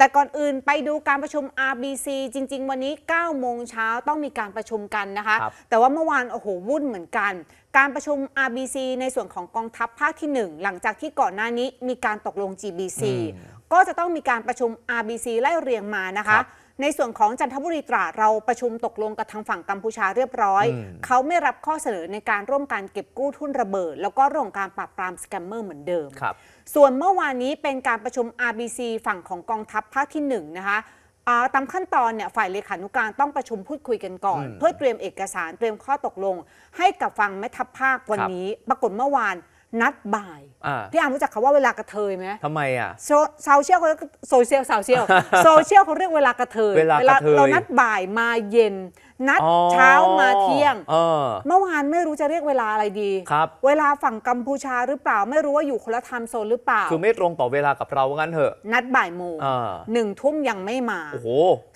แต่ก่อนอื่นไปดูการประชุม RBC จริง ๆ วันนี้ 9 โมงเช้าต้องมีการประชุมกันนะคะครับแต่ว่าเมื่อวานโอ้โหวุ่นเหมือนกัน การประชุม RBC ในส่วนของกองทัพภาคที่ 1 หลังจากที่ก่อนหน้านี้มีการตกลง GBC ก็จะต้องมีการประชุม RBC ไล่เรียงมานะคะครับ ในส่วนของจันทบุรีตราดเราประชุมตกลงกับทางฝั่งกัมพูชาเรียบร้อยอืมเขาไม่รับข้อเสนอในการร่วมการเก็บกู้ทุนระเบิด แล้วก็เรื่องของการปราบปรามสแกมเมอร์เหมือนเดิมครับส่วนเมื่อวานนี้เป็นการประชุม RBC ฝั่งของกองทัพภาคที่1นะคะอ่าตามขั้นตอนเนี่ยฝ่ายเลขานุการต้องประชุมพูดคุยกันก่อนอืมเพื่อเตรียมเอกสารเตรียมข้อตกลง ให้กับฟังแม่ทัพภาควันครับนี้ ปรากฏเมื่อวาน นัดบ่าย อ่าพี่อามรู้จักคำว่าเวลากระเทยไหมทำไมอะโซโซเชียลเขาโซเชียลโซเชียลโซเชียลเขาเรียกเวลากระเทยเวลากระเทยเรานัดบ่ายมาเย็น นัดอ๋อเช้ามาเที่ยง เออ เมื่อวานไม่รู้จะเรียกเวลาอะไรดี ครับ เวลาฝั่งกัมพูชาหรือเปล่าไม่รู้ว่าอยู่คนละไทม์โซนหรือเปล่า คือไม่ตรงต่อเวลากับเราว่างั้นเถอะ นัดบ่ายโมงอ่า หนึ่งทุ่มยังไม่มา โอ้โห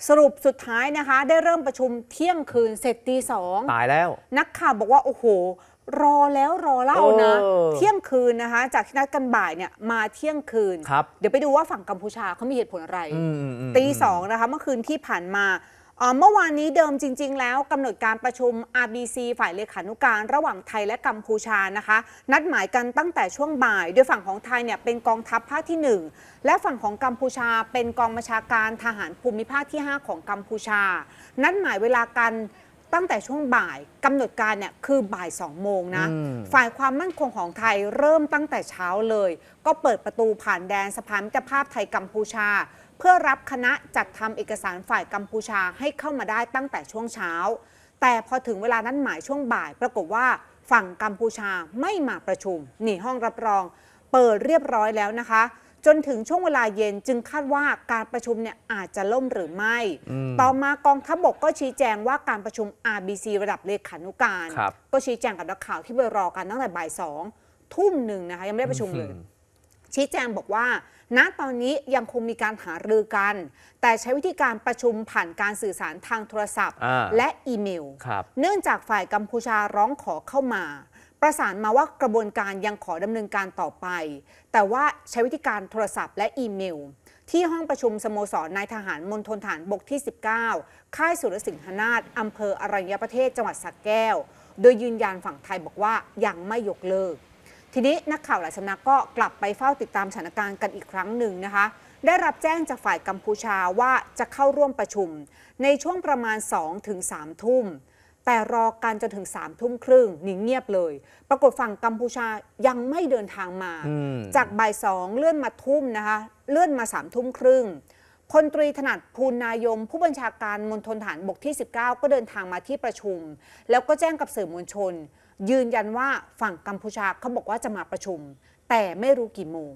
สรุปสุดท้ายนะคะ ได้เริ่มประชุมเที่ยงคืนเสร็จตีสอง ตายแล้ว นักข่าวบอกว่า โอ้โห รอแล้วรอเล่านะ เออเที่ยงคืนนะคะ จากที่นัดกันบ่ายเนี่ยมาเที่ยงคืน ครับ เดี๋ยวไปดูว่าฝั่งกัมพูชาเขามีเหตุผลอะไร อืมอืมอืมตีสองนะคะเมื่อคืนที่ผ่านมาเอ่อเมื่อวานนี้เดิมจริง ๆ แล้วกำหนดการประชุม RBC ฝ่ายเลขานุการระหว่างไทยและกัมพูชานะคะ นัดหมายกันตั้งแต่ช่วงบ่าย โดยฝั่งของไทยเนี่ยเป็นกองทัพภาคที่ 1 และฝั่งของกัมพูชาเป็นกองบัญชาการทหารภูมิภาคที่ 5 ของกัมพูชา นัดหมายเวลากัน ตั้งแต่ช่วงบ่ายกำหนดการเนี่ยคือบ่าย2โมงนะ อืม ฝ่ายความมั่นคงของไทยเริ่มตั้งแต่เช้าเลย ก็เปิดประตูผ่านแดนสะพานมิตรภาพไทยกัมพูชา เพื่อรับคณะจัดทำเอกสารฝ่ายกัมพูชาให้เข้ามาได้ตั้งแต่ช่วงเช้า แต่พอถึงเวลานั้นหมายช่วงบ่าย ปรากฏว่าฝั่งกัมพูชาไม่มาประชุม นี่ห้องรับรอง เปิดเรียบร้อยแล้วนะคะ จนถึงช่วงเวลาเย็นจึงคาดว่าการประชุมเนี่ยอาจจะล่มหรือไม่อืมต่อมากองทัพบกก็ชี้แจงว่าการประชุม RBC ระดับเลขานุการครับก็ชี้แจงกับนักข่าวที่ไปรอกันตั้งแต่บ่ายสองทุ่มหนึ่งนะคะยังไม่ได้ประชุมเลยชี้แจงบอกว่า ณ ตอนนี้ยังคงมีการหารือกัน แต่ใช้วิธีการประชุมผ่านการสื่อสารทางโทรศัพท์อ่าและอีเมลครับเนื่องจากฝ่ายกัมพูชาร้องขอเข้ามา ประสานมาว่ากระบวนการยังขอดำเนินการต่อไป แต่ว่าใช้วิธีการโทรศัพท์และอีเมล ที่ห้องประชุมสโมสรนายทหารมณฑลฐานบกที่ 19 ค่ายสุรสิงหนาถอำเภออรัญญประเทศจังหวัดสระแก้ว โดยยืนยันฝั่งไทยบอกว่ายังไม่ยกเลิก ทีนี้นักข่าวหลายสำนักก็กลับไปเฝ้าติดตามสถานการณ์กันอีกครั้งหนึ่งนะคะได้รับแจ้งจากฝ่ายกัมพูชาว่าจะเข้าร่วมประชุม ในช่วงประมาณ2ถึง3ทุ่ม แต่รอกันจนถึง3ทุ่มครึ่งนิ่งเงียบเลย ปรากฏฝั่งกัมพูชายังไม่เดินทางมาอืมจากบ่ายสองเลื่อนมาทุ่มนะคะ เลื่อนมา3ามทุ่มครึ่งพลตรีถนัดภูลนายม ผู้บัญชาการมณฑลฐานบกที่ 19 ก็เดินทางมาที่ประชุม แล้วก็แจ้งกับสื่อมวลชน ยืนยันว่าฝั่งกัมพูชาเขาบอกว่าจะมาประชุม แต่ไม่รู้กี่โมง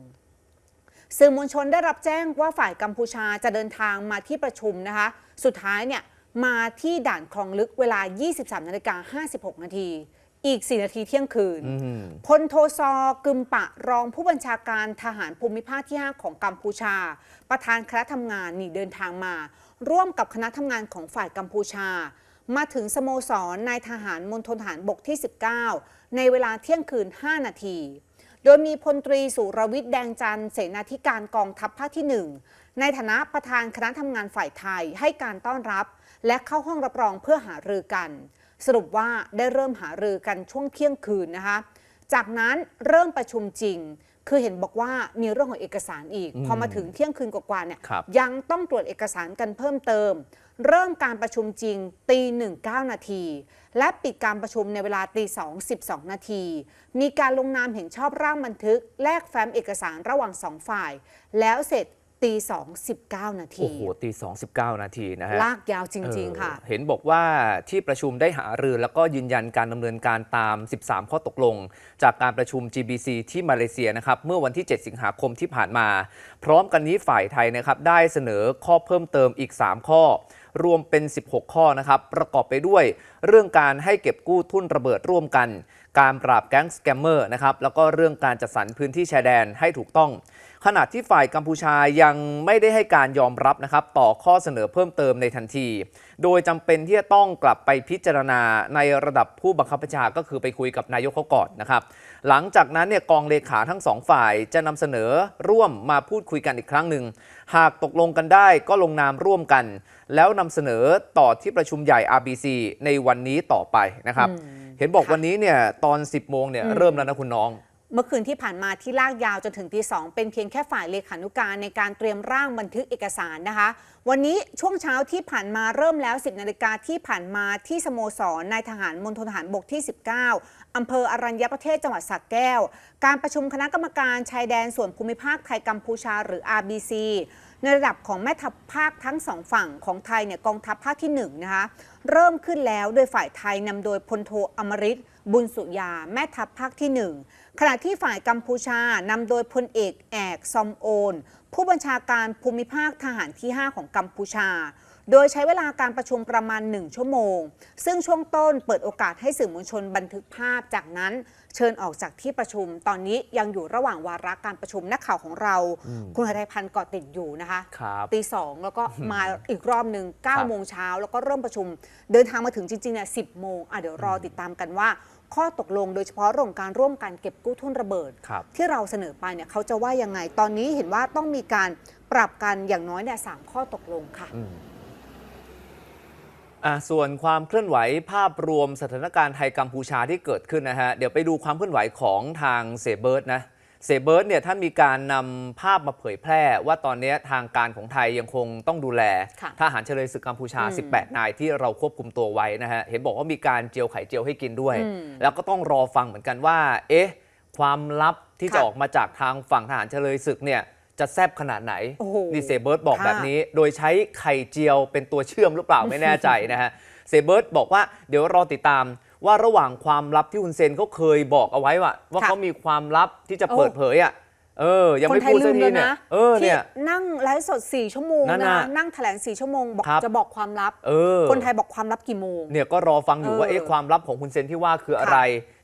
สื่อมวลชนได้รับแจ้งว่าฝ่ายกัมพูชาจะเดินทางมาที่ประชุมนะคะ สุดท้ายเนี่ย มาที่ด่านคลองลึกเวลา 23นาฬิกา56 นาทีอีก 4 นาทีเที่ยงคืนอืมพลโทซอกึมปะรองผู้บัญชาการทหารภูมิภาคที่ 5 ของกัมพูชา ประธานคณะทำงานนี่เดินทางมา ร่วมกับคณะทำงานของฝ่ายกัมพูชา มาถึงสโมสรนายทหารมณฑลทหารบกที่ 19 ในเวลาเที่ยงคืน 5 นาที โดยมีพลตรีสุรวิทย์แดงจันทร์เสนาธิการกองทัพภาคที่ 1 ในฐานะประธานคณะทำงานฝ่ายไทยให้การต้อนรับ และเข้าห้องรับรองเพื่อหารือกัน สรุปว่าได้เริ่มหารือกันช่วงเที่ยงคืนนะคะ จากนั้นเริ่มประชุมจริง คือเห็นบอกว่ามีเรื่องของเอกสารอีกอืมพอมาถึงเที่ยงคืนกว่าๆเนี่ยครับยังต้องตรวจเอกสารกันเพิ่มเติม เริ่มการประชุมจริงตีหนึ่งเก้านาที และปิดการประชุมในเวลาตีสองสิบสองนาที มีการลงนามเห็นชอบร่างบันทึก แลกแฟ้มเอกสารระหว่างสองฝ่าย แล้วเสร็จ ตีสองสิบเก้านาที โอ้โหตีสองสิบเก้านาทีนะฮะลากยาวจริง ๆ ค่ะเออเห็นบอกว่าที่ประชุมได้หารือแล้วก็ยืนยันการดำเนินการตาม 13 ข้อตกลง จากการประชุม GBC ที่มาเลเซียนะครับ เมื่อวันที่ 7 สิงหาคมที่ผ่านมา พร้อมกันนี้ฝ่ายไทยนะครับได้เสนอข้อเพิ่มเติมอีก 3 ข้อ รวมเป็น 16 ข้อนะครับประกอบไปด้วย เรื่องการให้เก็บกู้ทุนระเบิดร่วมกัน การปราบแก๊งสแกมเมอร์นะครับแล้วก็เรื่องการจัดสรรพื้นที่ชายแดนให้ถูกต้อง ขณะที่ฝ่ายกัมพูชายังไม่ได้ให้การยอมรับนะครับต่อข้อเสนอเพิ่มเติมในทันที โดยจำเป็นที่จะต้องกลับไปพิจารณาในระดับผู้บังคับบัญชาก็คือไปคุยกับนายกเขาก่อนนะครับหลังจากนั้นเนี่ยกองเลขาทั้งสองฝ่ายจะนำเสนอร่วมมาพูดคุยกันอีกครั้งหนึ่ง หากตกลงกันได้ก็ลงนามร่วมกัน แล้วนำเสนอต่อที่ประชุมใหญ่ RBC ในวันนี้ต่อไปนะครับ เห็นบอกค่ะวันนี้เนี่ยตอน 10 โมงเนี่ยอืมเริ่มแล้วนะคุณน้องเมื่อคืนที่ผ่านมาที่ลากยาวจนถึงตีสองเป็นเพียงแค่ฝ่ายเลขานุการในการเตรียมร่างบันทึกเอกสารนะคะ วันนี้ช่วงเช้าที่ผ่านมาเริ่มแล้ว 10นาฬิกาที่ผ่านมาที่สโมสรนายทหารมณฑลทหารบกที่ 19 อำเภออรัญญประเทศจังหวัดสระแก้ว การประชุมคณะกรรมการชายแดนส่วนภูมิภาคไทยกัมพูชาหรือ RBC ในระดับของแม่ทัพภาคทั้งสองฝั่งของไทยเนี่ยกองทัพภาคที่1นะคะเริ่มขึ้นแล้วโดยฝ่ายไทยนำโดยพลโทอมริตบุญสุยา แม่ทัพภาคที่หนึ่งขณะที่ฝ่ายกัมพูชานำโดยพลเอกแอกซอมโอน ผู้บัญชาการภูมิภาคทหารที่ 5 ของกัมพูชา โดยใช้เวลาการประชุมประมาณ 1 ชั่วโมง ซึ่งช่วงต้นเปิดโอกาสให้สื่อมวลชนบันทึกภาพ จากนั้นเชิญออกจากที่ประชุม ตอนนี้ยังอยู่ระหว่างวาระการประชุมนักข่าวของเรา คุณหทัยพันธ์เกาะติดอยู่นะคะครับตีสองแล้วก็มาอีกรอบหนึ่งครับ9โมงเช้าแล้วก็เริ่มประชุม เดินทางมาถึงจริงๆเนี่ย10โมงอะเดี๋ยวรอติดตามกันว่า ข้อตกลงโดยเฉพาะเรื่องของการร่วมกันเก็บกู้ทุนระเบิด ครับ ที่เราเสนอไปเนี่ยเขาจะว่ายังไง ตอนนี้เห็นว่าต้องมีการปรับกันอย่างน้อยเนี่ยสามข้อตกลงค่ะ อืมอะ ส่วนความเคลื่อนไหวภาพรวมสถานการณ์ไทยกัมพูชาที่เกิดขึ้นนะฮะ เดี๋ยวไปดูความเคลื่อนไหวของทางเซเบิร์ดนะเซเบิร์ดเนี่ยท่านมีการนำภาพมาเผยแพร่ ว่าตอนนี้ทางการของไทยยังคงต้องดูแลค่ะทหารเฉลยศึกกัมพูชาอืม18 นายที่เราควบคุมตัวไว้นะฮะ เห็นบอกว่ามีการเจียวไข่เจียวให้กินด้วยอืมแล้วก็ต้องรอฟังเหมือนกันว่า เอ๊ะ ความลับที่จะค่ะออกมาจากทางฝั่งทหารเฉลยศึกเนี่ย จะแซบขนาดไหน โอ้โหนี่เซเบิร์ดบอกค่ะ แบบนี้ โดยใช้ไข่เจียวเป็นตัวเชื่อมหรือเปล่าไม่แน่ใจนะฮะ เซเบิร์ตบอกว่าเดี๋ยวรอติดตามว่าระหว่างความลับที่คุณเซนเขาเคยบอกเอาไว้ว่าว่าค่ะเขามีความลับที่จะโอ้เปิดเผยอะเออ ยังคนไม่ไทยพูดลืสักมทีแล้วเนี่ยนะเออที่เนี่ย นั่งไลฟ์สด 4 ชั่วโมงนั่นนะน่ะนั่งแถลง 4 ชั่วโมงบอกครับ จะบอกความลับ เออ คนไทยบอกความลับกี่โมง เนี่ยก็รอฟังอยู่ว่าเออเอ๊ะความลับของคุณเซนที่ว่าคืออะไร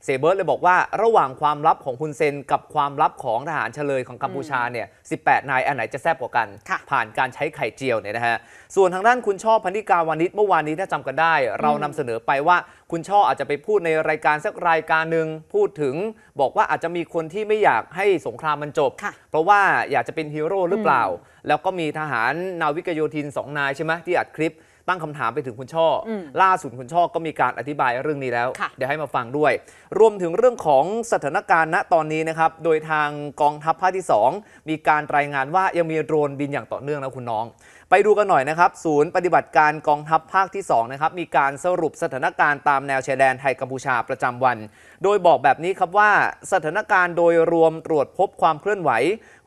เซเบิร์ตเลยบอกว่าระหว่างความลับของคุณเซนกับความลับของทหารเฉลยของกัมพูชาเนี่ย18 นายอันไหนจะแซ่บกว่ากันค่ะผ่านการใช้ไข่เจียวเนี่ยนะฮะ ส่วนทางด้านคุณช่อพันธิกาวานิชเมื่อวานนี้ถ้าจำกันได้ เรานำเสนอไปว่าคุณช่ออาจจะไปพูดในรายการสักรายการหนึ่งพูดถึง บอกว่าอาจจะมีคนที่ไม่อยากให้สงครามมันจบค่ะเพราะว่าอยากจะเป็นฮีโร่หรือเปล่า แล้วก็มีทหารนาวิกโยธินสองนายใช่ไหมที่อัดคลิป ตั้งคำถามไปถึงคุณช่ออมล่าสุดคุณช่อก็มีการอธิบายเรื่องนี้แล้วค่ะเดี๋ยวให้มาฟังด้วย รวมถึงเรื่องของสถานการณ์ณตอนนี้นะครับ โดยทางกองทัพภาคที่ 2 มีการรายงานว่ายังมีโดรนบินอย่างต่อเนื่องนะคุณน้อง ไปดูกันหน่อยนะครับ ศูนย์ปฏิบัติการกองทัพภาคที่2นะครับมีการสรุปสถานการณ์ตามแนวชายแดนไทยกัมพูชาประจำวัน โดยบอกแบบนี้ครับว่าสถานการณ์โดยรวมตรวจพบความเคลื่อนไหว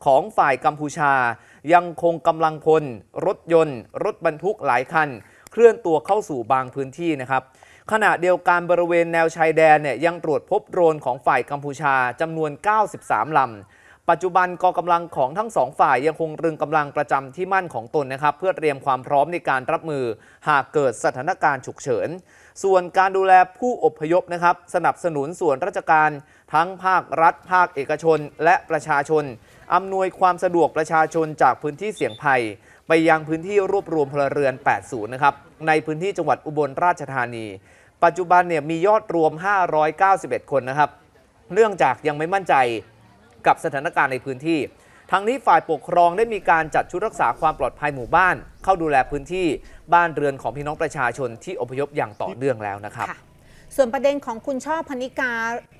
ของฝ่ายกัมพูชา ยังคงกำลังพล รถยนต์ รถบรรทุกหลายคัน เคลื่อนตัวเข้าสู่บางพื้นที่นะครับขณะเดียวกันบริเวณแนวชายแดนเนี่ยยังตรวจพบโดรนของฝ่ายกัมพูชาจำนวน 93 ลำ ปัจจุบันกองกำลังของทั้งสองฝ่ายยังคงรึงกำลังประจำที่มั่นของตนนะครับ เพื่อเตรียมความพร้อมในการรับมือ หากเกิดสถานการณ์ฉุกเฉิน ส่วนการดูแลผู้อพยพนะครับ สนับสนุนส่วนราชการ ทั้งภาครัฐ ภาคเอกชน และประชาชนอำนวยความสะดวกประชาชนจากพื้นที่เสี่ยงภัย ไปยังพื้นที่รวบรวมพลเรือน 80 นะครับ ในพื้นที่จังหวัดอุบลราชธานี ปัจจุบันเนี่ยมียอดรวม 591 คนนะครับ เนื่องจากยังไม่มั่นใจกับสถานการณ์ในพื้นที่ ทั้งนี้ฝ่ายปกครองได้มีการจัดชุดรักษาความปลอดภัยหมู่บ้าน เข้าดูแลพื้นที่บ้านเรือนของพี่น้องประชาชนที่อพยพอย่างต่อเนื่องแล้วนะครับส่วนประเด็นของคุณช่อพนิกา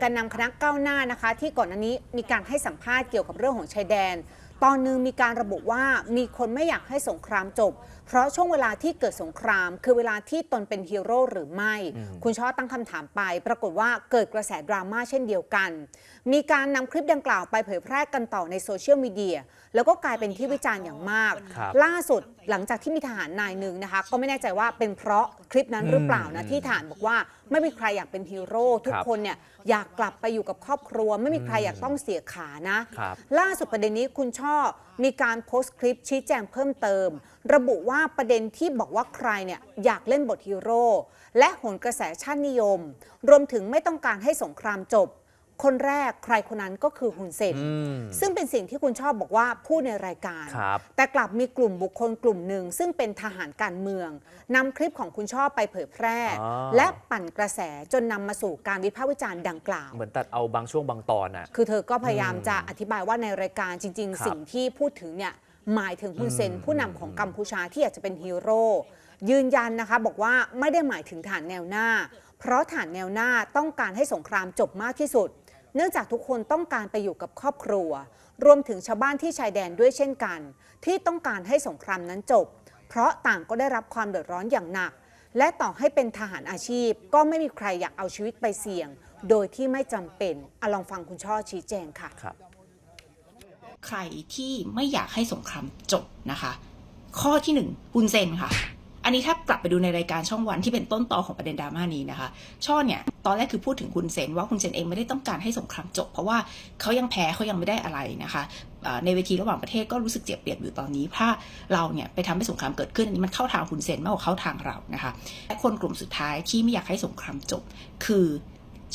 การนำคณะก้าวหน้านะคะ ที่ก่อนหน้านี้มีการให้สัมภาษณ์เกี่ยวกับเรื่องของชายแดน ตอนหนึงมีการระบุว่ามีคนไม่อยากให้สงครามจบ เพราะช่วงเวลาที่เกิดสงคราม คือเวลาที่ตนเป็นฮีโร่หรือไม่ คุณช่อตั้งคำถามไป ปรากฏว่าเกิดกระแสดราม่าเช่นเดียวกัน มีการนำคลิปดังกล่าวไปเผยแพร่กันต่อในโซเชียลมีเดียแล้วก็กลายเป็นที่วิจารณ์อย่างมากครับล่าสุดหลังจากที่มีทหารนายหนึ่งนะคะ ก็ไม่แน่ใจว่าเป็นเพราะคลิปนั้นหรือเปล่านะที่ทหารบอกว่า ไม่มีใครอยากเป็นฮีโร่ทุกครับคนเนี่ยอยากกลับไปอยู่กับครอบครัว ไม่มีใครอยากต้องเสียขานะครับล่าสุดประเด็นนี้คุณช่อช่อมีการโพสต์คลิปชี้แจงเพิ่มเติม ระบุว่าประเด็นที่บอกว่าใครเนี่ยอยากเล่นบทฮีโร่และโหนกระแสชาตินิยม รวมถึงไม่ต้องการให้สงครามจบ คนแรกใครคนนั้นก็คือฮุนเซนอืมซึ่งเป็นสิ่งที่คุณชอบบอกว่าพูดในรายการครับแต่กลับมีกลุ่มบุคคลกลุ่มหนึ่ง ซึ่งเป็นทหารการเมืองนำคลิปของคุณชอบไปเผยแพร่อ๋อและปั่นกระแสจนนำมาสู่การวิพากษ์วิจารณ์ดังกล่าว เหมือนตัดเอาบางช่วงบางตอนน่ะคือเธอก็พยายามจะอธิบายว่าในรายการจริงครับๆสิ่งที่พูดถึงเนี่ยหมายถึงฮุนเซนผู้นำของกัมพูชาที่อยากจะเป็นฮีโร่ยืนยันนะคะบอกว่าไม่ได้หมายถึงฐานแนวหน้า เพราะฐานแนวหน้าต้องการให้สงครามจบมากที่สุด เนื่องจากทุกคนต้องการไปอยู่กับครอบครัว รวมถึงชาวบ้านที่ชายแดนด้วยเช่นกัน ที่ต้องการให้สงครามนั้นจบ เพราะต่างก็ได้รับความเดือดร้อนอย่างหนัก และต่อให้เป็นทหารอาชีพ ก็ไม่มีใครอยากเอาชีวิตไปเสี่ยง โดยที่ไม่จำเป็นอะลองฟังคุณช่อชี้แจงค่ะครับ ใครที่ไม่อยากให้สงครามจบนะคะ ข้อที่หนึ่งฮุนเซนค่ะ อันนี้ถ้ากลับไปดูในรายการช่องวันที่เป็นต้นตอของประเด็นดราม่านี้นะคะ ช่อเนี่ยตอนแรกคือพูดถึงฮุนเซนว่าฮุนเซนเองไม่ได้ต้องการให้สงครามจบ เพราะว่าเขายังแพ้เขายังไม่ได้อะไรนะคะในเวทีระหว่างประเทศก็รู้สึกเจ็บเปรียบอยู่ตอนนี้ ถ้าเราเนี่ยไปทำให้สงครามเกิดขึ้นอันนี้มันเข้าทางฮุนเซนมากกว่าเข้าทางเรานะคะและคนกลุ่มสุดท้ายที่ไม่อยากให้สงครามจบ คือ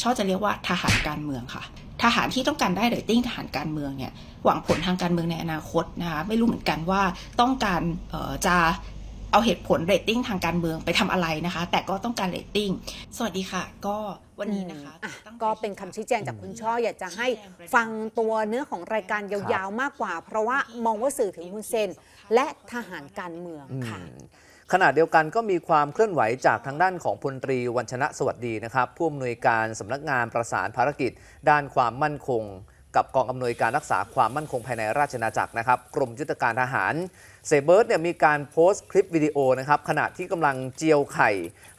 ช่อจะเรียกว่าทหารการเมืองค่ะทหารที่ต้องการได้เรตติ้งทหารการเมืองเนี่ยหวังผลทางการเมืองในอนาคตนะคะไม่รู้เหมือนกันว่าต้องการจะ เอาเหตุผลเรตติ้งทางการเมืองไปทำอะไรนะคะ แต่ก็ต้องการเรตติ้ง สวัสดีค่ะ ก็วันนี้นะคะอืมอะตั้งใจก็เป็นคำชี้แจงจากคุณช่ออยากจะให้ฟังตัวเนื้อของรายการยาวๆมากกว่า เพราะว่ามองว่าสื่อถึงฮุนเซน และทหารการเมืองค่ะขณะเดียวกันก็มีความเคลื่อนไหวจากทางด้านของพลตรีวัญชนะสวัสดีนะครับผู้อำนวยการสำนักงานประสานภารกิจ ด้านความมั่นคง กับกองอำนวยการรักษาความมั่นคงภายในราชอาจักรนะครับ กรมยุทธการทหารเซเบิร์ตเนี่ยมีการโพสต์คลิปวิดีโอนะครับขณะที่กำลังเจียวไข่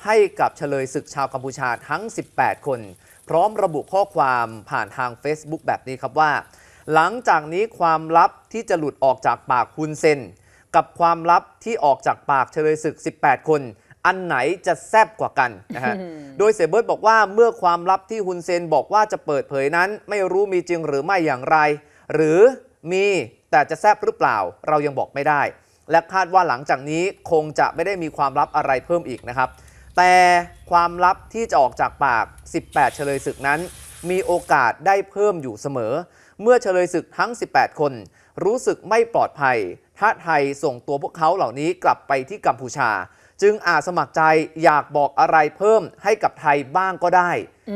ให้กับเฉลยศึกชาวกัมพูชาทั้ง 18 คน พร้อมระบุข้อความผ่านทาง Facebook แบบนี้ครับว่า หลังจากนี้ความลับที่จะหลุดออกจากปากฮุนเซน กับความลับที่ออกจากปากเฉลยศึก 18 คน อันไหนจะแซบกว่ากันนะฮะ โดยเสยเบิร์ตบอกว่าเมื่อความลับที่ฮุนเซนบอกว่าจะเปิดเผยนั้น ไม่รู้มีจริงหรือไม่อย่างไร หรือมีแต่จะแซบหรือเปล่าเรายังบอกไม่ได้ และคาดว่าหลังจากนี้คงจะไม่ได้มีความลับอะไรเพิ่มอีกนะครับ แต่ความลับที่จะออกจากปาก 18 เฉลยศึกนั้น มีโอกาสได้เพิ่มอยู่เสมอ เมื่อเฉลยศึกทั้ง 18 คน รู้สึกไม่ปลอดภัย ถ้าไทยส่งตัวพวกเขาเหล่านี้กลับไปที่กัมพูชา จึงอาจสมัครใจอยากบอกอะไรเพิ่มให้กับไทยบ้างก็ได้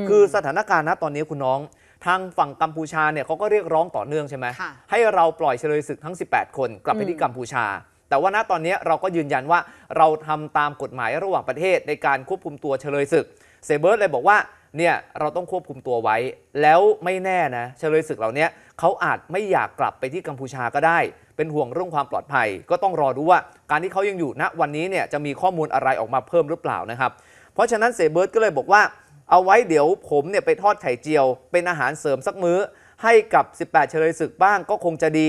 คือสถานการณ์ณตอนนี้คุณน้อง ทางฝั่งกัมพูชาเนี่ยเขาก็เรียกร้องต่อเนื่องใช่ไหมค่ะให้เราปล่อยเฉลยศึกทั้ง 18 คนกลับไปที่กัมพูชา แต่ว่าณตอนนี้เราก็ยืนยันว่าเราทำตามกฎหมายระหว่างประเทศในการควบคุมตัวเฉลยศึกเซเบิร์ตเลยบอกว่าเนี่ยเราต้องควบคุมตัวไว้ แล้วไม่แน่นะเฉลยศึกเหล่านี้เขาอาจไม่อยากกลับไปที่กัมพูชาก็ได้ เป็นห่วงเรื่องความปลอดภัย ก็ต้องรอดูว่าการที่เขายังอยู่ณวันนี้เนี่ยจะมีข้อมูลอะไรออกมาเพิ่มหรือเปล่านะครับเพราะฉะนั้นเซเบิร์ตก็เลยบอกว่าเอาไว้เดี๋ยวผมเนี่ยไปทอดไข่เจียว เป็นอาหารเสริมสักมื้อ ให้กับ 18 เฉลยศึกบ้างก็คงจะดี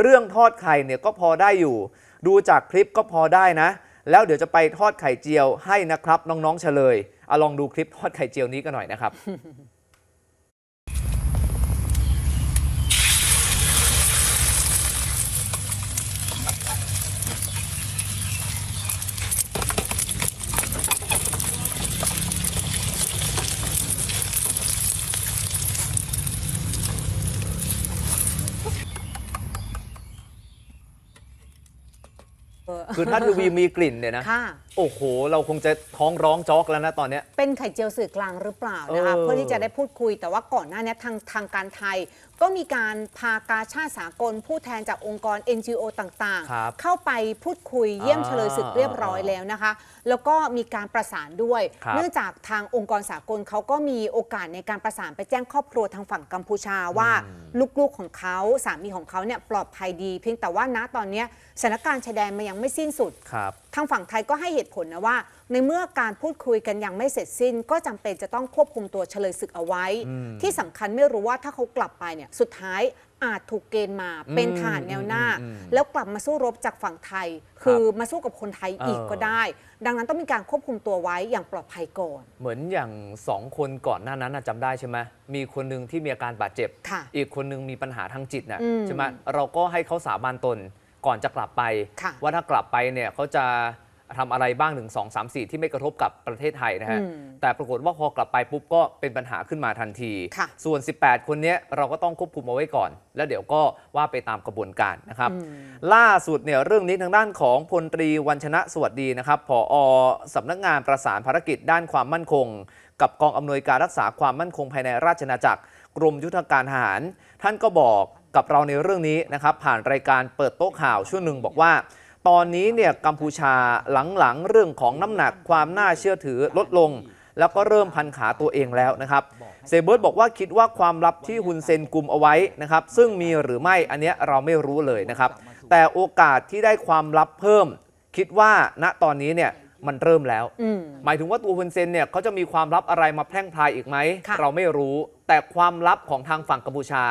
เรื่องทอดไข่เนี่ยก็พอได้อยู่ ดูจากคลิปก็พอได้นะ แล้วเดี๋ยวจะไปทอดไข่เจียวให้นะครับน้องๆเฉลยเอาลองดูคลิปทอดไข่เจียวนี้กันหน่อยนะครับ คือถ้าทีวีมีกลิ่นเนี่ยนะค่ะ โอ้โห เราคงจะท้องร้องจอกแล้วนะตอนเนี้ย เป็นไข่เจียวสื่อกลางหรือเปล่านะคะเออ เพื่อที่จะได้พูดคุยแต่ว่าก่อนหน้านี้ทางทางการไทย ก็มีการพากาชาติสากล ผู้แทนจากองค์กร NGO ต่างครับๆ เข้าไปพูดคุยเยี่ยมอ่าเฉลยศึกเรียบร้อยแล้วนะคะ แล้วก็มีการประสานด้วย ครับเนื่องจากทางองค์กรสากลเขาก็มีโอกาสในการประสานไปแจ้งครอบครัวทางฝั่งกัมพูชาว่าลูกๆของเขาสามีของเขาเนี่ยปลอดภัยดี เพียงแต่ว่าณตอนเนี้ยสถานการณ์ชายแดนมันยังไม่สิ้นสุด ครับ ทางฝั่งไทยก็ให้เหตุตุผลนะว่า ในเมื่อการพูดคุยกันยังไม่เสร็จสิ้น ก็จำเป็นจะต้องควบคุมตัวเฉลยศึกเอาไว้อืมที่สำคัญไม่รู้ว่าถ้าเขากลับไปเนี่ยสุดท้ายอาจถูกเกณฑ์มาเป็นทหารแนวหน้าอืมอืมแล้วกลับมาสู้รบจากฝั่งไทย คือมาสู้กับคนไทยอีกเออก็ได้ ดังนั้นต้องมีการควบคุมตัวไว้อย่างปลอดภัยก่อน เหมือนอย่างสองคนก่อนหน้านั้นน่ะจำได้ใช่ไหมมีคนหนึ่งที่มีอาการบาดเจ็บค่ะอีกคนหนึ่งมีปัญหาทางจิตน่ะอืมใช่ไหมเราก็ให้เขาสาบานตนก่อนจะกลับไปค่ะว่าถ้ากลับไปเนี่ยเขาจะ ทำอะไรบ้างหนึ่งสองสามสี่ที่ไม่กระทบกับประเทศไทยนะฮะอืมแต่ปรากฏว่าพอกลับไปปุ๊บก็เป็นปัญหาขึ้นมาทันทีค่ะส่วน 18 คนเนี้ยเราก็ต้องควบคุมเอาไว้ก่อน แล้วเดี๋ยวก็ว่าไปตามกระบวนการนะครับอืมล่าสุดเนี่ยเรื่องนี้ทางด้านของพลตรีวัญชนะสวัสดีนะครับผอสำนักงานประสานภารกิจด้านความมั่นคง กับกองอำนวยการรักษาความมั่นคงภายในราชอาณาจักรกรมยุทธการทหาร ท่านก็บอกกับเราในเรื่องนี้นะครับผ่านรายการเปิดโต๊ะข่าวช่วงหนึ่งบอกว่า ตอนนี้เนี่ยกัมพูชาหลังๆ เรื่องของน้ำหนักความน่าเชื่อถือลดลง แล้วก็เริ่มพันขาตัวเองแล้วนะครับเซเบิร์ตบอกว่าคิดว่าความลับที่ฮุนเซนกลุ่มเอาไว้นะครับซึ่งมีหรือไม่อันเนี้ยเราไม่รู้เลยนะครับแต่โอกาสที่ได้ความลับเพิ่ม คิดว่าณตอนนี้เนี่ยมันเริ่มแล้ว อืม หมายถึงว่าตัวฮุนเซนเนี่ยเขาจะมีความลับอะไรมาแพร่งพรายอีกไหม ค่ะ เราไม่รู้ แต่ความลับของทางฝั่งกัมพูชา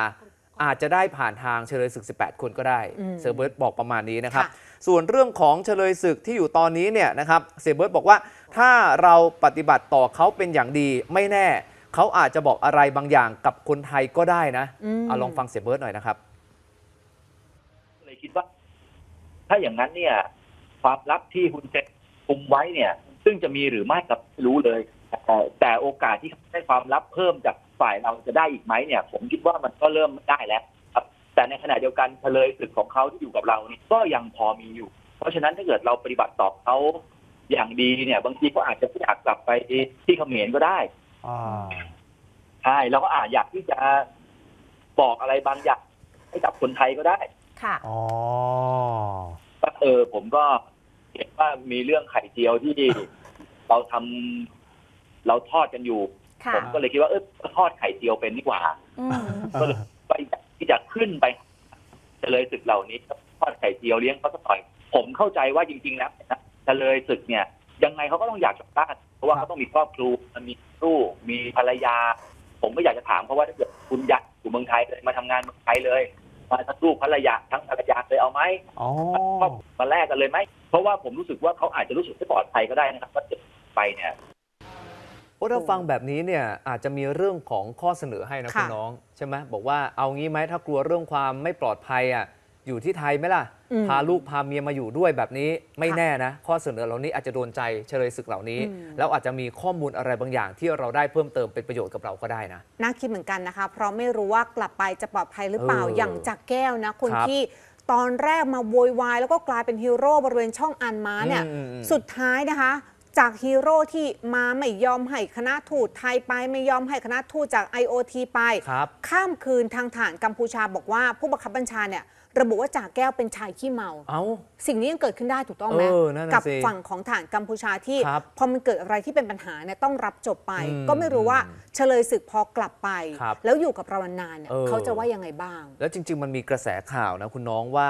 อาจจะได้ผ่านทางเฉลยศึก 18 คนก็ได้อืมเซอร์เบิร์ตบอกประมาณนี้นะครับ ค่ะ ส่วนเรื่องของเฉลยศึกที่อยู่ตอนนี้เนี่ยนะครับเซเบิร์ตบอกว่าถ้าเราปฏิบัติต่อเขาเป็นอย่างดีไม่แน่ เขาอาจจะบอกอะไรบางอย่างกับคนไทยก็ได้นะอืมเอาลองฟังเซเบิร์ตหน่อยนะครับเลยคิดว่า ถ้าอย่างนั้นเนี่ย ความลับที่คุณเซ็นคุมไว้เนี่ย ซึ่งจะมีหรือไม่กับไม่รู้เลยแต่แต่โอกาสที่เขาได้ความลับเพิ่มจากฝ่ายเราจะได้อีกไหมเนี่ย ผมคิดว่ามันก็เริ่มไม่ได้แล้วครับ แต่ในขณะเดียวกันเฉลยศึกของเขาที่อยู่กับเรานี่ก็ยังพอมีอยู่ เพราะฉะนั้นถ้าเกิดเราปฏิบัติต่อเขาอย่างดีเนี่ย บางทีก็อาจจะไม่อยากกลับไปที่เขมรก็ได้ใช่เราก็อาจอยากที่จะบอกอะไรบางอย่างให้กับคนไทยก็ได้ ค่ะอ๋อก็เออผมก็เห็นว่ามีเรื่องไข่เจียวที่เราทำเราทอดกันอยู่ค่ะผมก็เลยคิดว่าเออทอดไข่เจียวเป็นดีกว่าอืมก็เลย ขึ้นไปเฉลยศึกเหล่านี้ทอดไข่เจียวเลี้ยงเขาสักหน่อย ผมเข้าใจว่าจริงๆแล้วนะเฉลยศึกเนี่ย ยังไงเขาก็ต้องอยากกลับบ้านเพราะว่าเขาต้องมีครอบครัวมีลูกมีภรรยา ผมก็อยากจะถามเขาว่าถ้าเกิดคุณอยากอยู่เมืองไทยเลยมาทำงานเมืองไทยเลยมาทั้งลูกภรรยาทั้งภรรยาเลยเอาไหมอ๋อครอบครัวมาแลกกันเลยไหมเพราะว่าผมรู้สึกว่าเขาอาจจะรู้สึกไม่ปลอดภัยก็ได้นะครับว่าจะไปเนี่ย โอ้ถ้าฟังแบบนี้เนี่ยอาจจะมีเรื่องของข้อเสนอให้นะค่ะคุณน้องใช่ไหมบอกว่าเอางี้ไหมถ้ากลัวเรื่องความไม่ปลอดภัยอะอยู่ที่ไทยไหมล่ะอืมพาลูกพาเมียมาอยู่ด้วยแบบนี้ไม่ค่ะแน่นะ ข้อเสนอเหล่านี้อาจจะโดนใจเฉลยศึกเหล่านี้อืมแล้วอาจจะมีข้อมูลอะไรบางอย่างที่เราได้เพิ่มเติมเป็นประโยชน์กับเราก็ได้นะน่าคิดเหมือนกันนะคะ เพราะไม่รู้ว่ากลับไปจะปลอดภัยหรือเปล่าเออออย่างจากแก้วนะคนครับที่ตอนแรกมาโวยวายแล้วก็กลายเป็นฮีโร่บริเวณช่องอันม้าเนี่ยอืมอืมอืมสุดท้ายนะคะ จากฮีโร่ที่มาไม่ยอมให้คณะทูตไทยไปไม่ยอมให้คณะทูตจาก IOT ไปครับข้ามคืนทางฐานกัมพูชาบอกว่าผู้บังคับบัญชาเนี่ย ระบุว่าจากแก้วเป็นชายขี้เมา เอา สิ่งนี้ยังเกิดขึ้นได้ถูกต้องไหมเออนั่นน่ะกัสิฝั่งของฐานกัมพูชาที่ ครับพอมันเกิดอะไรที่เป็นปัญหาเนี่ยต้องรับจบไป อืมก็ไม่รู้ว่าเฉลยศึกพอกลับไป ครับแล้วอยู่กับเรานานๆเนี่ยเออ เขาจะว่ายังไงบ้าง แล้วจริง ๆ มันมีกระแสข่าวนะคุณน้องว่า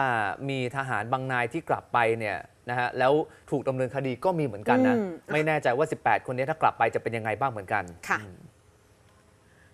มีทหารบางนายที่กลับไปเนี่ยนะฮะแล้วถูกดำเนินคดีก็มีเหมือนกันนะ อืม ไม่แน่ใจว่า 18 คนนี้ถ้ากลับไปจะเป็นยังไงบ้างเหมือนกัน ค่ะ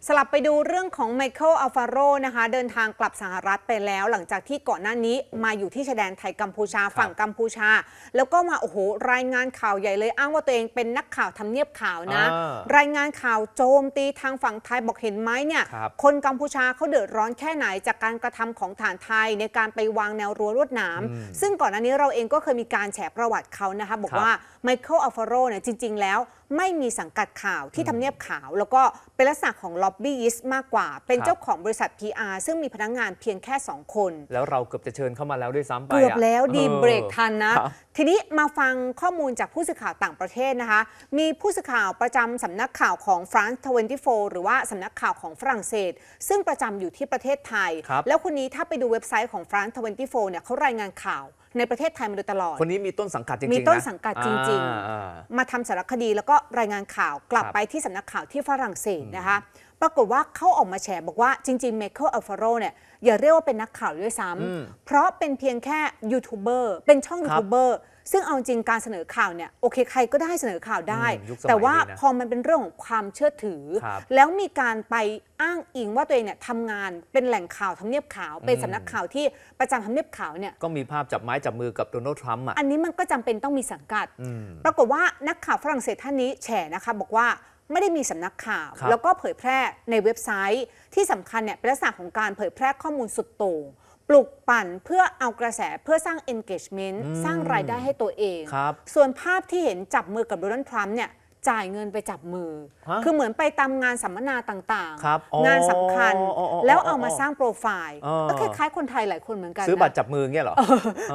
สลับไปดูเรื่องของไมเคิลอัลฟาโรนะคะเดินทางกลับสหรัฐไปแล้ว หลังจากที่ก่อนหน้านี้มาอยู่ที่ชายแดนไทยกัมพูชาฝั่งกัมพูชา แล้วก็มาโอ้โหรายงานข่าวใหญ่เลยอ้างว่าตัวเองเป็นนักข่าวทำเนียบข่าวนะ อ่ารายงานข่าวโจมตีทางฝั่งไทยบอกเห็นไหมเนี่ยครับคนกัมพูชาเขาเดือดร้อนแค่ไหนจากการกระทำของฐานไทยในการไปวางแนวรั้วลวดหนามอืมซึ่งก่อนหน้านี้เราเองก็เคยมีการแฉประวัติเขานะคะบอกครับว่าไมเคิลอัลฟาโรเนี่ยจริง ๆ แล้ว ไม่มีสังกัดข่าวที่ทำเนียบขาว แล้วก็เป็นลักษณะของล็อบบี้ยิสต์มากกว่า เป็นครับ เจ้าของบริษัท PR ซึ่งมีพนักงานเพียงแค่ 2 คน แล้วเราเกือบจะเชิญเข้ามาแล้วด้วยซ้ำไปะ เกือบแล้วดีออเบรกทันนะ ครับทีนี้มาฟังข้อมูลจากผู้สื่อข่าวต่างประเทศนะคะ มีผู้สื่อข่าวประจำสำนักข่าวของ France 24 หรือว่าสำนักข่าวของฝรั่งเศส ซึ่งประจำอยู่ที่ประเทศไทย ครับ แล้วคนนี้ถ้าไปดูเว็บไซต์ของ France 24เนี่ยเขารายงานข่าว ในประเทศไทยมาโดยตลอด คนนี้มีต้นสังกัดจริงๆมีต้นนะสังกัดจริงๆอ่าอ่ามาทำสารคดีแล้วก็รายงานข่าวกลับครับไปที่สำนักข่าวที่ฝรั่งเศสนะคะ ปรากฏว่าเขาออกมาแฉบอกว่าจริงๆเมเคิลอัลฟาโรเนี่ยอย่าเรียกว่าเป็นนักข่าวด้วยซ้อืมำเพราะเป็นเพียงแค่ยูทูบเบอร์เป็นช่องคยูรับทูบเบอร์ซึ่งเอาจริงการเสนอข่าวเนี่ยโอเคใครก็ได้เสนอข่าวได้อืมยุคสมัยแต่ว่านี้นะพอมันเป็นเรื่องของความเชื่อถือครับแล้วมีการไปอ้างอิงว่าตัวเองเนี่ยทำงานเป็นแหล่งข่าวทำเนียบขาวเป็นอืมสำนักข่าวที่ประจำทำเนียบขาวเนี่ยก็มีภาพจับไม้จับมือกับโดนัลด์ทรัมป์อะอันนี้มันก็จำเป็นต้องมีสังกัดอืมปรากฏว่านักข่าวฝรั่งเศสท่านนี้แฉนะคะบอกว่า ไม่ได้มีสำนักข่าวครับแล้วก็เผยแพร่ในเว็บไซต์ ที่สำคัญเนี่ยเป็นลักษณะของการเผยแพร่ข้อมูลสุดโต่งปลุกปั่นเพื่อเอากระแสเพื่อสร้าง engagement สร้างรายได้ให้ตัวเองครับส่วนภาพที่เห็นจับมือกับโดนัลด์ทรัมป์เนี่ยจ่ายเงินไปจับมือฮะคือเหมือนไปตามงานสัมมนาต่างครับอ๋องานสำคัญอ๋ออ๋ออ๋อแล้วเอามาสร้างโปรไฟล์อ๋อก็คล้ายๆ คนไทยหลายคนเหมือนกัน ซื้อนะบัตรจับมือเงี้ยเหรอ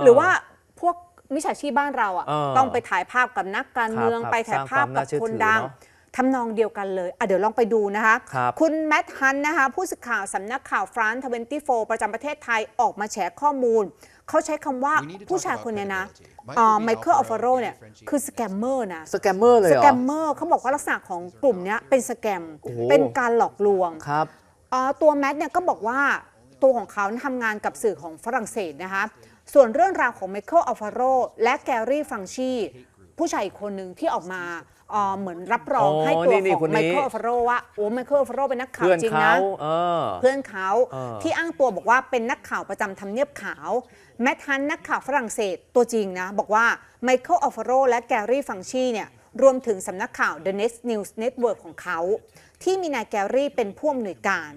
หรือว่าพวกมิจฉาชีพบ้านเราอะเออต้องไปถ่ายภาพกับนักการเมืองครับไปถ่ายภาพสร้างความกับน่าเชื่อคนถือดังเนอะ ทำนองเดียวกันเลยอะเดี๋ยวลองไปดูนะคะครับณแมทฮันนะคะผู้สื่อข่าวสำนักข่าวฟรานซ์24ประจำประเทศไทยออกมาแฉข้อมูล เขาใช้คำว่า We need to talk ผู้ชาย about คนเนี้ยนะ credibility. ไม Michael เคิล B. อัลฟาโร Alfaro เนี่ย and Frenchie คือสแกมเมอร์นะสแกมเมอร์เลยสเหรอแกมเมอร์เขาบอกว่าลักษณะของกลุ่มเนี้ยเป็นสแกมโอ้โหเป็นการหลอกลวงครับอ๋อตัวแมทเนี่ยก็บอกว่าตัวของเขาทำงานกับสื่อของฝรั่งเศสนะคะส่วนเรื่องราวของไมเคิลอัลฟาโรและแกรี่ฟังชีผู้ชายอีกคนหนึ่งที่ออกมา เอ่อเหมือนรับรองอ๋อให้ตัวนี่นี่ของคนนี้ไมเคิลอัลฟาโรว่าโอ้ไมเคิลอัลฟาโรเป็นนักข่าวเพื่อนจริงเขานะเออเพื่อนเขาเออที่อ้างตัวบอกว่าเป็นนักข่าวประจำทำเนียบขาว แมทฮันนักข่าวฝรั่งเศสตัวจริงนะ บอกว่าไมเคิลอัลฟาโรและแกรี่ฟังชีเนี่ยรวมถึงสำนักข่าว The Next News Network ของเขา ที่มีนายแกรี่เป็นผู้อำนวยการ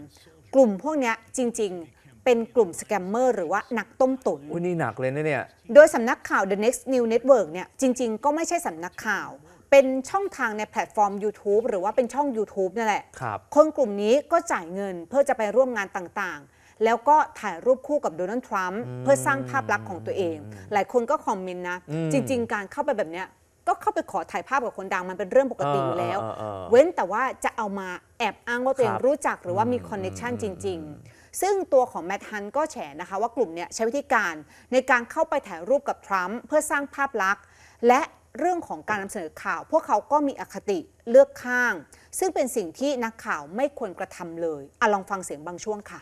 กลุ่มพวกเนี้ยจริงๆเป็นกลุ่มสแกมเมอร์หรือว่านักต้มตุ๋นอุ้ยนี่หนักเลยนะเนี่ย โดยสำนักข่าว The Next New Network เนี่ยจริง ๆ ก็ไม่ใช่สำนักข่าว เป็นช่องทางในแพลตฟอร์ม YouTube หรือว่าเป็นช่อง YouTube นั่นแหละครับ คนกลุ่มนี้ก็จ่ายเงินเพื่อจะไปร่วมงานต่างๆ แล้วก็ถ่ายรูปคู่กับโดนัลด์ทรัมป์เพื่อสร้างภาพลักษณ์ของตัวเอง หลายคนก็คอมเมนต์นะ อืมจริง ๆ การเข้าไปแบบเนี้ยก็เข้าไปขอถ่ายภาพกับคนดังมันเป็นเรื่องปกติอยู่แล้ว เออเออเออเว้นแต่ว่าจะเอามาแอบอ้างว่าตัวเองครับ รู้จักหรือว่ามีคอนเน t ชันจริง ๆ ซึ่งตัวของแมทฮันก็แฉนะคะว่ากลุ่มเนี้ยใช้วิธีการในการเข้าไปถ่ายรูปกับทรัมป์เพื่อสร้างภาพลักษณ์ และ เรื่องของการนำเสนอข่าว พวกเขาก็มีอคติเลือกข้าง ซึ่งเป็นสิ่งที่นักข่าวไม่ควรกระทำเลยอะลองฟังเสียงบางช่วงค่ะ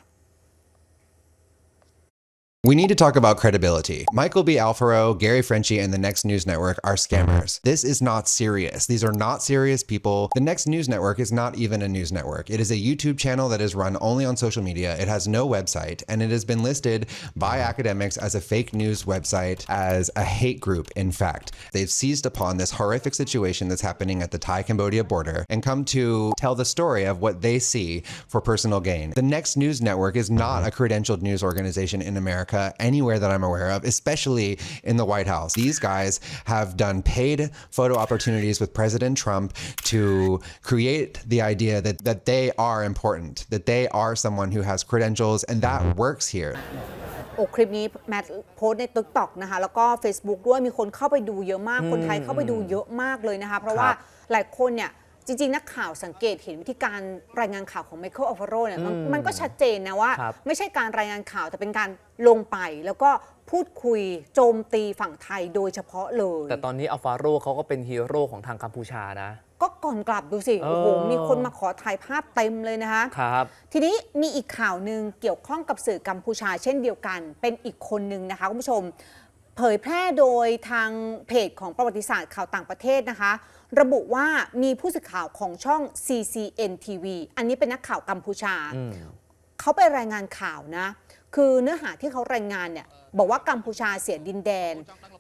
We need to talk about credibility. Michael B. Alfaro, Gary Frenchie, and the Next News Network are scammers. This is not serious. These are not serious people. The Next News Network is not even a news network. It is a YouTube channel that is run only on social media. It has no website, and it has been listed by academics as a fake news website, as a hate group, in fact. They've seized upon this horrific situation that's happening at the Thai Cambodia border and come to tell the story of what they see for personal gain. The Next News Network is not a credentialed news organization in America anywhere that I'm aware of, especially in the White House. These guys have done paid photo opportunities with President Trump to create the idea that, that they are important, that they are someone who has credentials, and that works here. โอ้คลิปนี้แมทโพสต์ใน t ิ k t o k นะคะ แล้วก็ Facebook ด้วยมีคนเข้าไปดูเยอะมาก คนไทยเข้าไปดูเยอะมากเลยนะคะ เพราะว่า ครับ หลายคนเนี่ย จริง ๆ นักข่าวสังเกตเห็นวิธีการรายงานข่าวของไมเคิลอัลฟาโรเนี่ยมันมันก็ชัดเจนนะว่า ครับ ไม่ใช่การรายงานข่าวแต่เป็นการลงไป แล้วก็พูดคุยโจมตีฝั่งไทยโดยเฉพาะเลย แต่ตอนนี้อัลฟาโรเขาก็เป็นฮีโร่ของทางกัมพูชานะ ก็ก่อนกลับดูสิโอ้โหเออ มีคนมาขอถ่ายภาพเต็มเลยนะคะ ครับ ทีนี้มีอีกข่าวหนึ่งเกี่ยวข้องกับสื่อกัมพูชาเช่นเดียวกัน เป็นอีกคนหนึ่งนะคะคุณผู้ชม เผยแพร่โดยทางเพจของประวัติศาสตร์ข่าวต่างประเทศนะคะ ระบุว่ามีผู้สื่อข่าวของช่อง CCN TV อันนี้เป็นนักข่าวกัมพูชาอืมเขาไปรายงานข่าวนะ คือเนื้อหาที่เขารายงานเนี่ยบอกว่ากัมพูชาเสียดินแดน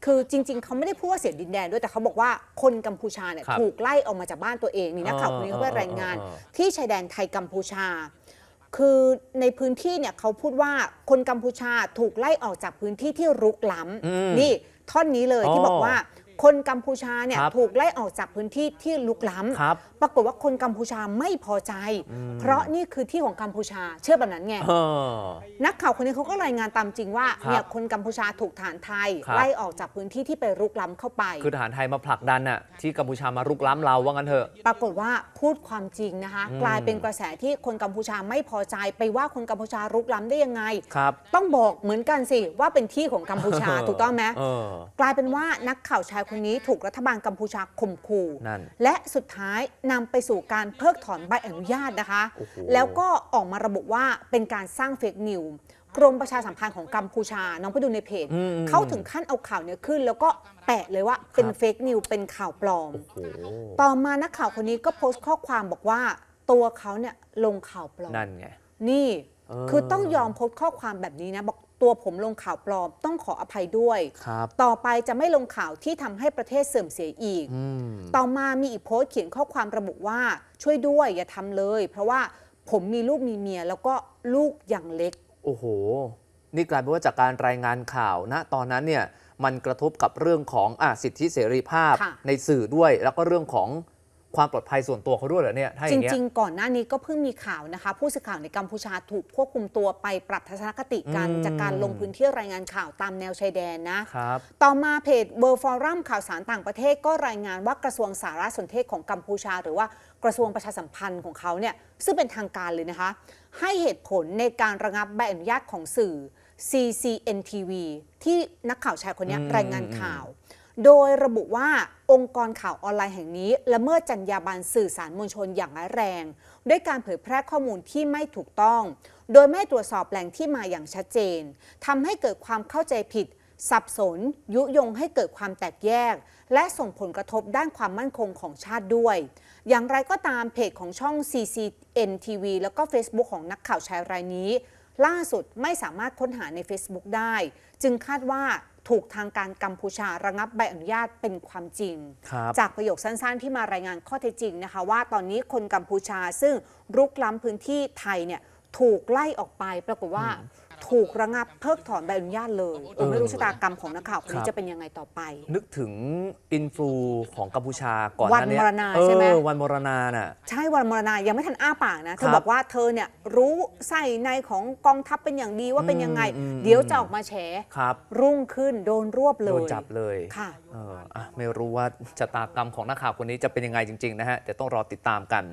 คือจริง ๆ เขาไม่ได้พูดว่าเสียดินแดนด้วยแต่เขาบอกว่าคนกัมพูชาเนี่ยครับถูกไล่ออกมาจากบ้านตัวเองนี่นักข่าวคนนี้เขาไปรายงานเออเออเออที่ชายแดนไทยกัมพูชา คือในพื้นที่เนี่ยเขาพูดว่าคนกัมพูชาถูกไล่ออกจากพื้นที่ที่รุกล้อืมำนี่ท่อนนี้เลยที่อ๋อบอกว่า คนกัมพูชาเนี่ยครับถูกไล่ออกจากพื้นที่ที่ลุกล้ำครับปรากฏว่าคนกัมพูชาไม่พอใจเพราะนี่คือที่ของกัมพูชาเชื่อแบบนั้นไง เออ นักข่าวคนนี้เขาก็รายงานตามจริงว่าครับเนี่ยคนกัมพูชาถูกฐานไทย ครับ ไล่ออกจากพื้นที่ที่ไปรุกล้ำเข้าไป คือทหารไทยมาผลักดันน่ะที่กัมพูชามารุกล้ำเราว่างั้นเถอะ ปรากฏว่าพูดความจริงนะคะ อืม กลายเป็นกระแสที่คนกัมพูชาไม่พอใจไปว่าคนกัมพูชารุกล้ำได้ยังไง ครับ ต้องบอกเหมือนกันสิว่าเป็นที่ของกัมพูชาถูกต้องไหมเออ กลายเป็นว่านักข่าวชายคนนี้ถูกรัฐบาลกัมพูชาข่มขู่นั่นและสุดท้ายนำไปสู่การเพิกถอนใบอนุญาตนะคะโอ้โหแล้วก็ออกมาระบุว่าเป็นการสร้างเฟกนิวกรมประชาสัมพันธ์ของกัมพูชา น้องไปดูในเพจอืมเขาถึงขั้นเอาข่าวเนี้ยขึ้น แล้วก็แปะเลยว่าเป็นครับเฟกนิวเป็นข่าวปลอมโอ้โหต่อมานักข่าวคนนี้ก็โพสต์ข้อความบอกว่า ตัวเขาเนี่ยลงข่าวปลอม นั่นไง นี่เออคือต้องยอมโพสต์ข้อความแบบนี้นะ บอก ตัวผมลงข่าวปลอมต้องขออภัยด้วย ครับต่อไปจะไม่ลงข่าวที่ทำให้ประเทศเสื่อมเสียอีก อืมต่อมามีอีกโพสต์เขียนข้อความระบุว่าช่วยด้วยอย่าทำเลย เพราะว่าผมมีลูกมีเมีย แล้วก็ลูกอย่างเล็ก โอ้โห นี่กลายเป็นว่าจากการรายงานข่าวนะตอนนั้นเนี่ยมันกระทบกับเรื่องของอะสิทธิเสรีภาพค่ะ ในสื่อด้วย แล้วก็เรื่องของ ความปลอดภัยส่วนตัวเขาด้วยเหรอเนี่ยถ้าอจย่างเงี้ย ริง ๆ ก่อนหน้านี้ก็เพิ่งมีข่าวนะคะ ผู้สื่อข่าวในกัมพูชาถูกควบคุมตัวไปปรับทัศนคติกันอืม จากการลงพื้นที่รายงานข่าวตามแนวชายแดนนะ ครับ ต่อมาเพจ World Forum ข่าวสารต่างประเทศก็รายงานว่ากระทรวงสารสนเทศของกัมพูชา หรือว่ากระทรวงประชาสัมพันธ์ของเขาเนี่ยซึ่งเป็นทางการเลยนะคะ ให้เหตุผลในการระงับใบอนุญาตของสื่อ CCNTV ที่นักข่าวชายคนนี้อืม รายงานข่าว โดยระบุว่าองค์กรข่าวออนไลน์แห่งนี้ละเมิดจรรยาบรรณสื่อสารมวลชนอย่างร้ายแรง ด้วยการเผยแพร่ข้อมูลที่ไม่ถูกต้อง โดยไม่ตรวจสอบแหล่งที่มาอย่างชัดเจนทำให้เกิดความเข้าใจผิด สับสน ยุยงให้เกิดความแตกแยก และส่งผลกระทบด้านความมั่นคงของชาติด้วย อย่างไรก็ตามเพจของช่อง CCN TV แล้วก็ Facebook ของนักข่าวชายรายนี้ ล่าสุดไม่สามารถค้นหาใน Facebook ได้ จึงคาดว่า ถูกทางการกัมพูชาระงับใบอนุญาตเป็นความจริงครับจากประโยคสั้นๆ ที่มารายงานข้อเท็จจริงนะคะ ว่าตอนนี้คนกัมพูชาซึ่งรุกล้ำพื้นที่ไทยเนี่ยถูกไล่ออกไปปรากฏว่า ถูกระงับเพิกถอนใบอนุญาตเลยเออไม่รู้ชะตากรรมของนักข่าวคนครันี้บจะเป็นยังไงต่อไป นึกถึงอินฟลูของกัมพูชาก่อนหวันน้าเนี้ยมรณาใช่ไหม เออวันมรณาน่ะ ใช่วันมรณายังไม่ทันอ้าปากนะเธอครับบอกว่าเธอเนี่ยรู้ไส้ในของกองทัพเป็นอย่างดีว่าเป็นยังไง อืมอืม เดี๋ยวจะออกมาแฉ ครับ รุ่งขึ้นโดนรวบเลโดยนจับเลยค่ะ เอออะไม่รู้ว่าชะตากรรมของนักข่าวคนนี้จะเป็นยังไงจริง ๆ นะฮะเดี๋ยวต้องรอติดตามกัน